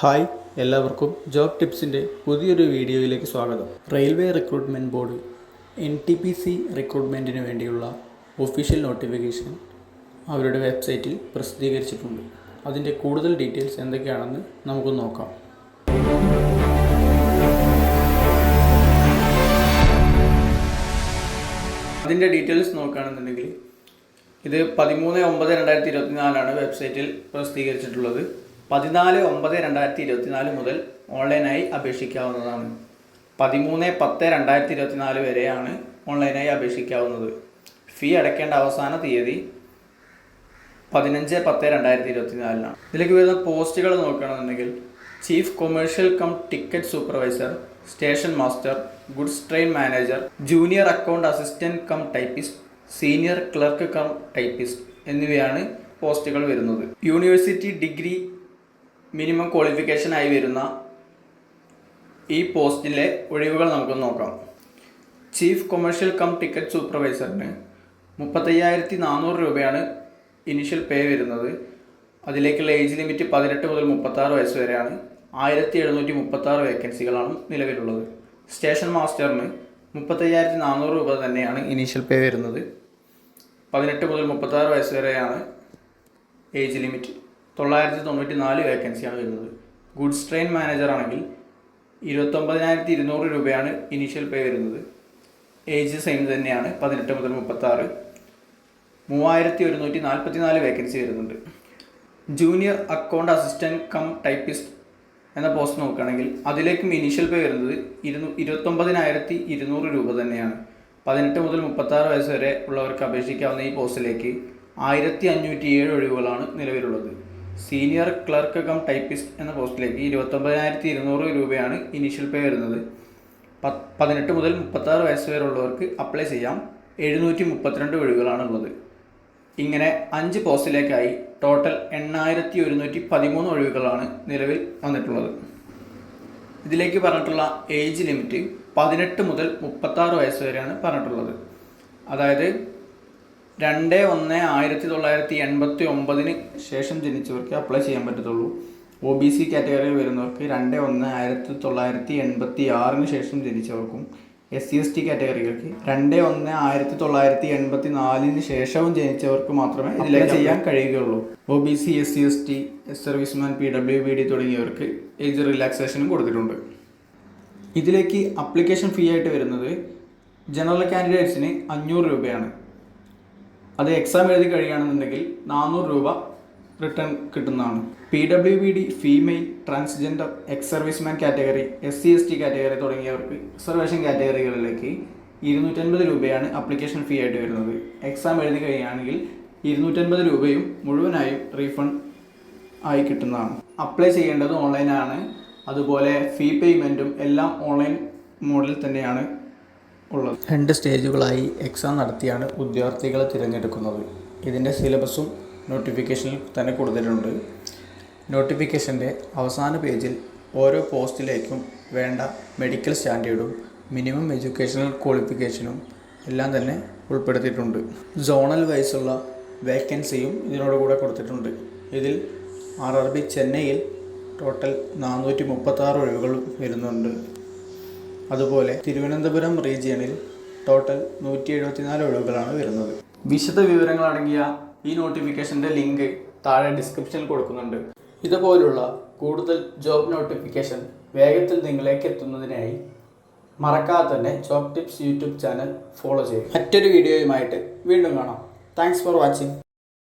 Hi എല്ലാവർക്കും job ടിപ്സിന്റെ പുതിയൊരു വീഡിയോയിലേക്ക് സ്വാഗതം. Railway recruitment board N T P C റിക്രൂട്ട്മെന്റിന് വേണ്ടിയുള്ള ഒഫീഷ്യൽ നോട്ടിഫിക്കേഷൻ അവരുടെ വെബ്സൈറ്റിൽ പ്രസിദ്ധീകരിച്ചിട്ടുണ്ട്. അതിന്റെ കൂടുതൽ ഡീറ്റെയിൽസ് എന്തൊക്കെയാണെന്ന് നമുക്ക് നോക്കാം. അതിന്റെ ഡീറ്റെയിൽസ് നോക്കുകയാണെന്നുണ്ടെങ്കിൽ ഇത് പതിമൂന്ന് ഒമ്പത് രണ്ടായിരത്തി ഇരുപത്തിനാലാണ് വെബ്സൈറ്റിൽ പ്രസിദ്ധീകരിച്ചിട്ടുള്ളത്. പതിനാല് ഒമ്പത് രണ്ടായിരത്തി ഇരുപത്തിനാല് മുതൽ ഓൺലൈനായി അപേക്ഷിക്കാവുന്നതാണ്. പതിമൂന്ന് പത്ത് രണ്ടായിരത്തി ഇരുപത്തിനാല് വരെയാണ് ഓൺലൈനായി അപേക്ഷിക്കാവുന്നത്. ഫീ അടയ്ക്കേണ്ട അവസാന തീയതി പതിനഞ്ച് പത്ത് രണ്ടായിരത്തി ഇരുപത്തിനാലിനാണ്. ഇതിലേക്ക് വരുന്ന പോസ്റ്റുകൾ നോക്കുകയാണെന്നുണ്ടെങ്കിൽ chief commercial cum ticket supervisor station master goods train manager junior account assistant cum typist senior clerk cum typist എന്നിവയാണ് പോസ്റ്റുകൾ വരുന്നത്. യൂണിവേഴ്സിറ്റി ഡിഗ്രി മിനിമം ക്വാളിഫിക്കേഷൻ ആയി വരുന്ന ഈ പോസ്റ്റിലെ ഒഴിവുകൾ നമുക്ക് നോക്കാം. ചീഫ് കൊമേഴ്ഷ്യൽ കം ടിക്കറ്റ് സൂപ്പർവൈസറിന് മുപ്പത്തയ്യായിരത്തി നാനൂറ് രൂപയാണ് ഇനിഷ്യൽ പേ വരുന്നത്. അതിലേക്കുള്ള ഏജ് ലിമിറ്റ് പതിനെട്ട് മുതൽ മുപ്പത്താറ് വയസ്സ് വരെയാണ്. ആയിരത്തി എഴുന്നൂറ്റി മുപ്പത്താറ് വേക്കൻസികളാണ് നിലവിലുള്ളത്. സ്റ്റേഷൻ മാസ്റ്ററിന് മുപ്പത്തയ്യായിരത്തി നാനൂറ് രൂപ തന്നെയാണ് ഇനീഷ്യൽ പേ വരുന്നത്. പതിനെട്ട് മുതൽ മുപ്പത്താറ് വയസ്സ് വരെയാണ് ഏജ് ലിമിറ്റ്. തൊള്ളായിരത്തി തൊണ്ണൂറ്റി നാല് വേക്കൻസിയാണ് വരുന്നത്. ഗുഡ്സ് ട്രെയിൻ മാനേജർ ആണെങ്കിൽ ഇരുപത്തൊമ്പതിനായിരത്തി ഇരുന്നൂറ് രൂപയാണ് ഇനീഷ്യൽ പേ വരുന്നത്. ഏജ് സെയിം തന്നെയാണ് പതിനെട്ട് മുതൽ മുപ്പത്താറ്. മൂവായിരത്തി ഒരുന്നൂറ്റി നാൽപ്പത്തി നാല് വേക്കൻസി വരുന്നുണ്ട്. Junior account assistant cum typist എന്ന പോസ്റ്റ് നോക്കുകയാണെങ്കിൽ അതിലേക്കും ഇനീഷ്യൽ പേ വരുന്നത് ഇരുന്നൂ ഇരുപത്തൊമ്പതിനായിരത്തി ഇരുന്നൂറ് രൂപ തന്നെയാണ്. പതിനെട്ട് മുതൽ മുപ്പത്താറ് വയസ്സ് വരെ ഉള്ളവർക്ക് അപേക്ഷിക്കാവുന്ന ഈ പോസ്റ്റിലേക്ക് ആയിരത്തി അഞ്ഞൂറ്റി ഏഴ് ഒഴിവുകളാണ് നിലവിലുള്ളത്. സീനിയർ ക്ലർക്ക് കം ടൈപ്പിസ്റ്റ് എന്ന പോസ്റ്റിലേക്ക് ഇരുപത്തൊമ്പതിനായിരത്തി ഇരുന്നൂറ് രൂപയാണ് ഇനീഷ്യൽ പേ വരുന്നത്. പതിനെട്ട് മുതൽ മുപ്പത്താറ് വയസ്സ് വരെ ഉള്ളവർക്ക് അപ്ലൈ ചെയ്യാം. എഴുന്നൂറ്റി മുപ്പത്തിരണ്ട് ഒഴിവുകളാണ് ഉള്ളത് ഇങ്ങനെ അഞ്ച് പോസ്റ്റിലേക്കായി ടോട്ടൽ എണ്ണായിരത്തി ഒരുന്നൂറ്റി പതിമൂന്ന് ഒഴിവുകളാണ് നിലവിൽ വന്നിട്ടുള്ളത്. ഇതിലേക്ക് പറഞ്ഞിട്ടുള്ള ഏജ് ലിമിറ്റ് പതിനെട്ട് മുതൽ മുപ്പത്താറ് വയസ്സ് വരെയാണ് പറഞ്ഞിട്ടുള്ളത്. അതായത് രണ്ട് ഒന്ന് ആയിരത്തി തൊള്ളായിരത്തി എൺപത്തി ഒമ്പതിന് ശേഷം ജനിച്ചവർക്ക് അപ്ലൈ ചെയ്യാൻ പറ്റത്തുള്ളൂ. ഒ ബി സി കാറ്റഗറിയിൽ വരുന്നവർക്ക് രണ്ട് ഒന്ന് ആയിരത്തി തൊള്ളായിരത്തി എൺപത്തി ആറിന് ശേഷം ജനിച്ചവർക്കും എസ് സി എസ് ടി കാറ്റഗറികൾക്ക് രണ്ട് ഒന്ന് ആയിരത്തി തൊള്ളായിരത്തി എൺപത്തി നാലിന് ശേഷവും ജനിച്ചവർക്ക് മാത്രമേ ഇതിലേക്ക് ചെയ്യാൻ കഴിയുകയുള്ളൂ. O B C S C S T ex serviceman P W B D തുടങ്ങിയവർക്ക് ഏജ് റിലാക്സേഷനും കൊടുത്തിട്ടുണ്ട്. ഇതിലേക്ക് അപ്ലിക്കേഷൻ ഫീ ആയിട്ട് വരുന്നത് ജനറൽ കാൻഡിഡേറ്റ്സിന് അഞ്ഞൂറ് രൂപയാണ്. അത് എക്സാം എഴുതി കഴിയുകയാണെന്നുണ്ടെങ്കിൽ നാനൂറ് രൂപ റിട്ടേൺ കിട്ടുന്നതാണ്. P W B D female transgender ex serviceman category S C S T category തുടങ്ങിയവർക്ക് റിസർവേഷൻ കാറ്റഗറികളിലേക്ക് ഇരുന്നൂറ്റൻപത് രൂപയാണ് അപ്ലിക്കേഷൻ ഫീ ആയിട്ട് വരുന്നത്. എക്സാം എഴുതി കഴിയുകയാണെങ്കിൽ ഇരുന്നൂറ്റൻപത് രൂപയും മുഴുവനായും റീഫണ്ട് ആയി കിട്ടുന്നതാണ്. അപ്ലൈ ചെയ്യേണ്ടത് ഓൺലൈനാണ് അതുപോലെ ഫീ പേയ്മെന്റും എല്ലാം ഓൺലൈൻ മോഡിൽ തന്നെയാണ്. ഉള്ളത്. രണ്ട് സ്റ്റേജുകളായി എക്സാം നടത്തിയാണ് ഉദ്യോഗാർത്ഥികളെ തിരഞ്ഞെടുക്കുന്നത്. ഇതിന്റെ സിലബസും നോട്ടിഫിക്കേഷനിൽ തന്നെ കൊടുത്തിട്ടുണ്ട് നോട്ടിഫിക്കേഷന്റെ അവസാന പേജിൽ ഓരോ പോസ്റ്റിലേക്കും വേണ്ട മെഡിക്കൽ സ്റ്റാൻഡേർഡും മിനിമം എഡ്യൂക്കേഷണൽ ക്വാളിഫിക്കേഷനും എല്ലാം തന്നെ ഉൾപ്പെടുത്തിയിട്ടുണ്ട്. സോണൽ വൈസുള്ള വേക്കൻസിയും ഇതിനോടുകൂടെ കൊടുത്തിട്ടുണ്ട്. ഇതിൽ ആർ ആർ ബി ചെന്നൈയിൽ ടോട്ടൽ നാനൂറ്റി മുപ്പത്താറ് ഒഴിവുകൾ വരുന്നുണ്ട്. അതുപോലെ തിരുവനന്തപുരം റീജിയണിൽ ടോട്ടൽ നൂറ്റി എഴുപത്തിനാല് ഒഴിവുകളാണ് വരുന്നത്. വിശദ വിവരങ്ങൾ അടങ്ങിയ ഈ നോട്ടിഫിക്കേഷന്റെ ലിങ്ക് താഴെ ഡിസ്ക്രിപ്ഷനിൽ കൊടുക്കുന്നുണ്ട്. ഇതുപോലുള്ള കൂടുതൽ ജോബ് നോട്ടിഫിക്കേഷൻ വേഗത്തിൽ നിങ്ങളിലേക്ക് എത്തുന്നതിനായി മറക്കാതെ തന്നെ job tips YouTube channel follow ചെയ്യും മറ്റൊരു വീഡിയോയുമായിട്ട് വീണ്ടും കാണാം. Thanks for watching